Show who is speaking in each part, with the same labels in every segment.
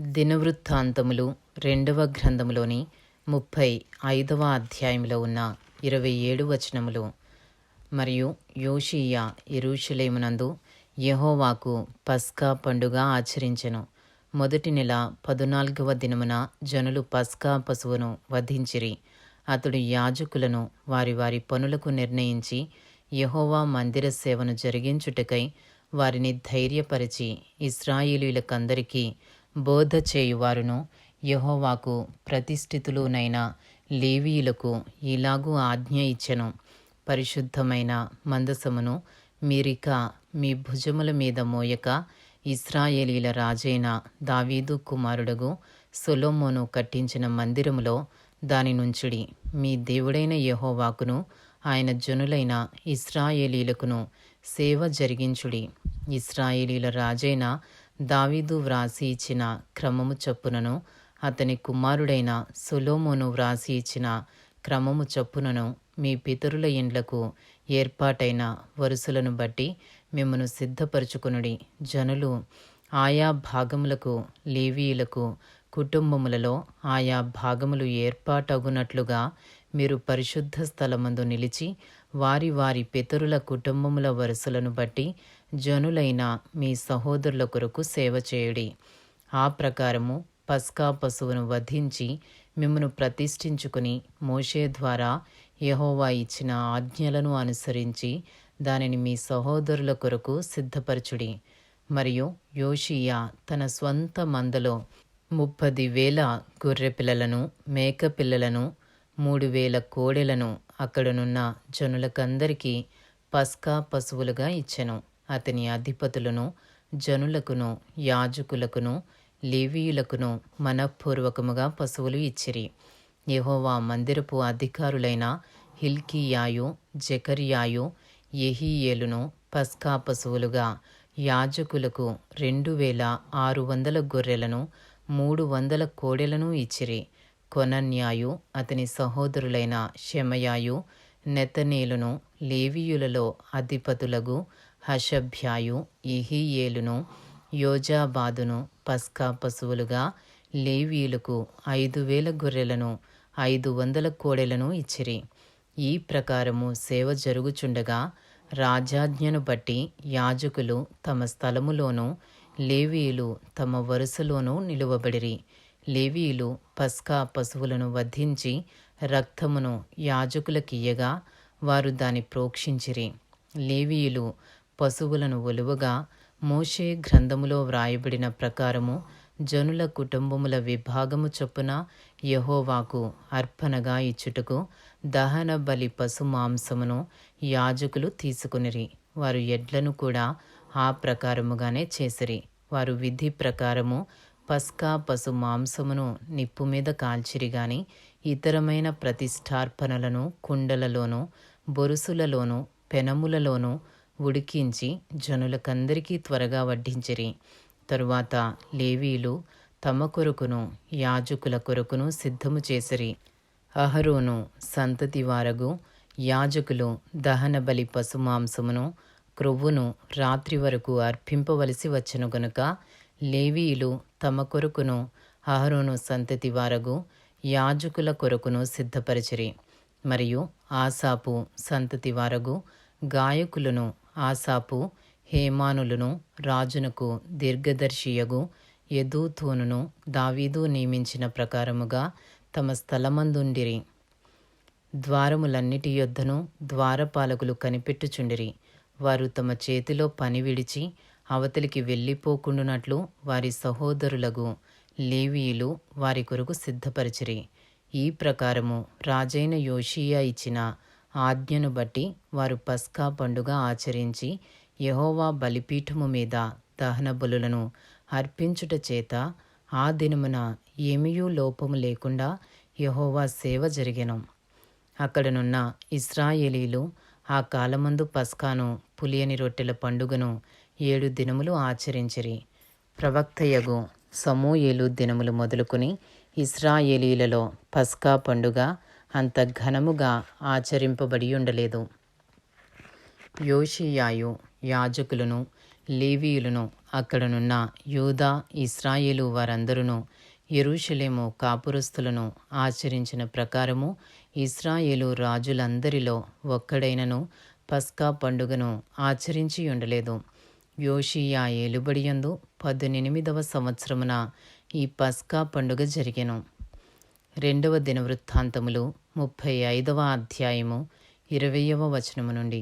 Speaker 1: దినవృత్తాంతములు రెండవ గ్రంథములోని ముప్పై ఐదవ అధ్యాయంలో ఉన్న ఇరవై ఏడు వచనములు. మరియు యోషియా ఇరుషులేమునందు యహోవాకు పస్కా పండుగ ఆచరించెను. మొదటి నెల పదునాలుగవ దినమున జనులు పస్కా పశువును వధించిరి. అతడు యాజకులను వారి వారి పనులకు నిర్ణయించి యహోవా మందిర సేవను జరిగించుటకై వారిని ధైర్యపరిచి ఇస్రాయేలీలకందరికీ బోధ చేయువారును. యహోవాకు ప్రతిష్ఠితులునైన లేవీయులకు ఇలాగూ ఆజ్ఞ ఇచ్చెను. పరిశుద్ధమైన మందసమును మీరిక మీ భుజముల మీద మోయక ఇస్రాయేలీల రాజైన దావీదు కుమారుడగు సొలోమోను కట్టించిన మందిరములో దాని నుంచుడి. మీ దేవుడైన యహోవాకును ఆయన జనులైన ఇస్రాయేలీలకును సేవ జరిగించుడి. ఇస్రాయేలీల రాజైన దావీదు వ్రాసి ఇచ్చిన క్రమము చొప్పునను అతని కుమారుడైన సొలొమోను వ్రాసి ఇచ్చిన క్రమము చొప్పునను మీ పితరుల ఇండ్లకు ఏర్పాటైన వరుసలను బట్టి మిమ్మను సిద్ధపరచుకునుడి. జనులు ఆయా భాగములకు లేవీయులకు కుటుంబములలో ఆయా భాగములు ఏర్పాటగునట్లుగా మీరు పరిశుద్ధ స్థలమందు నిలిచి వారి వారి పితరుల కుటుంబముల వరుసలను బట్టి జనులైన మీ సహోదరుల కొరకు సేవ చేయుడి. ఆ ప్రకారము పస్కా పశువును వధించి మిమ్మను ప్రతిష్ఠించుకుని మోషే ద్వారా యహోవా ఇచ్చిన ఆజ్ఞలను అనుసరించి దానిని మీ సహోదరుల కొరకు సిద్ధపరచుడి. మరియు యోషియా తన స్వంత మందలో ముప్పది వేల గొర్రె పిల్లలను మూడు వేల కోడెలను అక్కడనున్న జనులకందరికీ పస్కా పశువులుగా ఇచ్చెను. అతని అధిపతులను జనులకును యాజకులకును లేవీయులకును మనఃపూర్వకముగా పశువులు ఇచ్చిరి. యహోవా మందిరపు అధికారులైన హిల్కియాయు జకర్యాయు ఎహియేలును పస్కా పశువులుగా యాజకులకు రెండు వేల ఆరు వందల గొర్రెలను మూడు వందల కోడెలను ఇచ్చిరి. కొనన్యాయు అతని సహోదరులైన షెమయాయు నెతనేలును లేవీయులలో అధిపతులగు హషభ్యాయు ఇహియేలును యోజాబాదును పస్కా పశువులుగా లేవీయులకు ఐదు వేల గొర్రెలను ఐదు వందల కోడెలను ఇచ్చిరి. ఈ ప్రకారము సేవ జరుగుచుండగా రాజాజ్ఞను బట్టి యాజకులు తమ స్థలములోనూ లేవీయులు తమ వరుసలోనూ నిలువబడిరి. లేవీయులు పస్కా పశువులను వధించి రక్తమును యాజకులకియ్యగా వారు దాని ప్రోక్షించిరి. లేవీయులు పశువులను ఒలువగా మోషే గ్రంథములో వ్రాయబడిన ప్రకారము జనుల కుటుంబముల విభాగము చొప్పున యహోవాకు అర్పణగా ఇచ్చుటకు దహన బలి పశు మాంసమును యాజకులు తీసుకునిరి. వారు ఎడ్లను కూడా ఆ ప్రకారముగానే చేసిరి. వారు విధి ప్రకారము పస్కా పశు మాంసమును నిప్పు మీద కాల్చిరి గాని ఇతరమైన ప్రతిష్టార్పణలను కుండలలోనూ బొరుసులలోనూ పెనములలోనూ ఉడికించి జనులకందరికీ త్వరగా వడ్డించిరి. తరువాత లేవీలు తమ కొరకును యాజకుల కొరకును సిద్ధము చేసిరి. అహరోను సంతతి వారగు యాజకులు దహన బలి పశుమాంసమును క్రొవ్వును రాత్రి వరకు అర్పింపవలసి వచ్చను గనుక లేవీయులు తమ కొరకును అహరోను సంతతి వారగు యాజకుల కొరకును సిద్ధపరిచిరి. మరియు ఆసాపు సంతతి వారగు గాయకులను ఆసాపు హేమానులను రాజునకు దీర్ఘదర్శియగు యదూతూనును దావీదు నియమించిన ప్రకారముగా తమ స్థలమందుండిరి. ద్వారములన్నిటి యొద్దను ద్వారపాలకులు కనిపెట్టుచుండిరి. వారు తమ చేతిలో పని విడిచి అవతలికి వెళ్ళిపోకుండునట్లు వారి సహోదరులగు లేవీయులు వారి కొరకు సిద్ధపరిచిరి. ఈ ప్రకారము రాజైన యోషియా ఇచ్చిన ఆజ్ఞను బట్టి వారు పస్కా పండుగ ఆచరించి యహోవా బలిపీఠము మీద దహన బలులను అర్పించుట చేత ఆ దినమున ఏమీయూ లోపము లేకుండా యహోవా సేవ జరిగెను. అక్కడనున్న ఇస్రాయేలీలు ఆ కాలమందు పస్కాను పులియని రొట్టెల పండుగను ఏడు దినములు ఆచరించిరి. ప్రవక్తయగు సమూయేలు దినములు మొదలుకొని ఇస్రాయేలీలలో పస్కా పండుగ అంత ఘనముగా ఆచరింపబడి ఉండలేదు యోషియాయు యాజకులను లేవీయులను అక్కడనున్న యూదా ఇస్రాయేలు వారందరూ ఎరుషలేము కాపురస్తులను ఆచరించిన ప్రకారము ఇస్రాయేలు రాజులందరిలో ఒక్కడైనను పస్కా పండుగను ఆచరించి ఉండలేదు యోషియా ఏలుబడియందు పద్దెనిమిదవ సంవత్సరమున ఈ పస్కా పండుగ జరిగెను. రెండవ దినవృత్తాంతములు ముప్పై ఐదవ అధ్యాయము ఇరవయవ వచనము నుండి.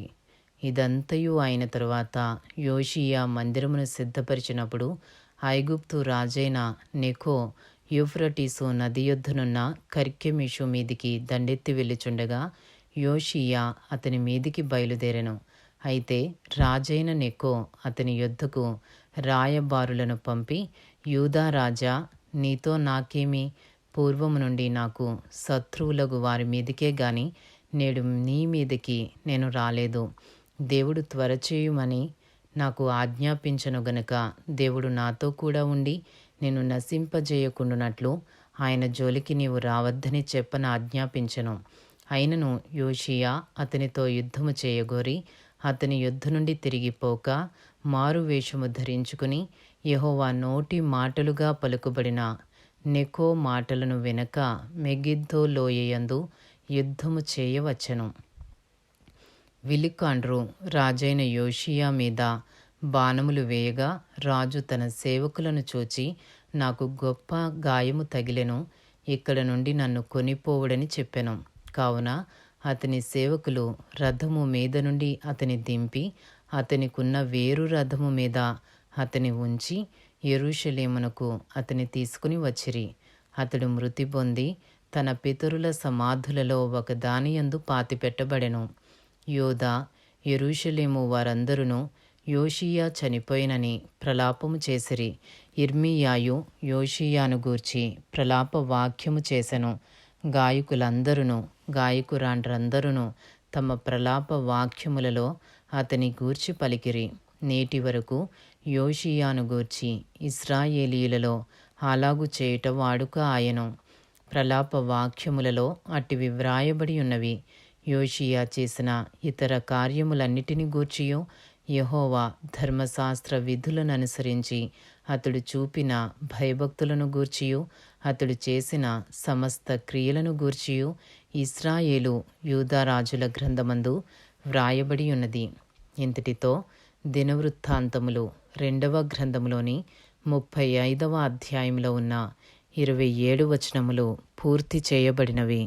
Speaker 1: ఇదంతయు అయిన తరువాత యోషియా మందిరమును సిద్ధపరిచినప్పుడు ఐగుప్తు రాజైన నెకో యూఫ్రటీసు నది యొద్దనున్న కర్కెమిషు మీదికి దండెత్తి వెళ్ళుచుండగా యోషియా అతని మీదికి బయలుదేరెను. అయితే రాజైన నెకో అతని యొద్దకు రాయబారులను పంపి యూదా రాజా నీతో నాకేమి? పూర్వము నుండి నాకు శత్రువులకు వారి మీదకే గాని నేడు నీ మీదకి నేను రాలేదు. దేవుడు త్వరచేయుమని నాకు ఆజ్ఞాపించను గనుక దేవుడు నాతో కూడా ఉండి నేను నశింపజేయకుండునట్లు ఆయన జోలికి నీవు రావద్దని చెప్పన ఆజ్ఞాపించను. అయినను యోషియా అతనితో యుద్ధము చేయగోరి అతని యుద్ధ నుండి తిరిగిపోక మారు వేషము ధరించుకుని యహోవా నోటి మాటలుగా పలుకుబడిన నెకో మాటలను వెనక మెగిద్దో లోయయందు యుద్ధము చేయవచ్చను. విలికాండ్రు రాజైన యోషియా మీద బాణములు వేయగా రాజు తన సేవకులను చూచి నాకు గొప్ప గాయము తగిలెను. ఇక్కడ నుండి నన్ను కొనిపోవుడని చెప్పెను. కావున అతని సేవకులు రథము మీద నుండి అతని దింపి అతనికున్న వేరు రథము మీద అతని ఉంచి ఎరుషలేమునకు అతని తీసుకుని వచ్చిరి. అతడు మృతి పొంది తన పితరుల సమాధులలో ఒక దానియందు పాతిపెట్టబడెను. యోధా ఎరుషలేము వారందరూ యోషియా చనిపోయినని ప్రలాపము చేసిరి. ఇర్మియాయు యోషియాను గూర్చి ప్రలాప వాక్యము చేసెను. గాయకులందరూ గాయకురాండ్రందరూ తమ ప్రలాప వాక్యములలో అతని గూర్చి పలికిరి. నేటి వరకు యోషియాను గూర్చి ఇస్రాయేలీలలో అలాగు చేయుట వాడుక ఆయను. ప్రలాప వాక్యములలో అట్టివి వ్రాయబడి ఉన్నవి. యోషియా చేసిన ఇతర కార్యములన్నిటిని గూర్చియో. యహోవా ధర్మశాస్త్ర విధులను అనుసరించి అతడు చూపిన భయభక్తులను గూర్చియు. అతడు చేసిన సమస్త క్రియలను గూర్చియు. ఇస్రాయేలు యూదారాజుల గ్రంథమందు వ్రాయబడి ఉన్నది. ఇంతటితో దినవృత్తాంతములు రెండవ గ్రంథములోని ముప్పై ఐదవ అధ్యాయంలో ఉన్న ఇరవై ఏడు వచనములు పూర్తి చేయబడినవి.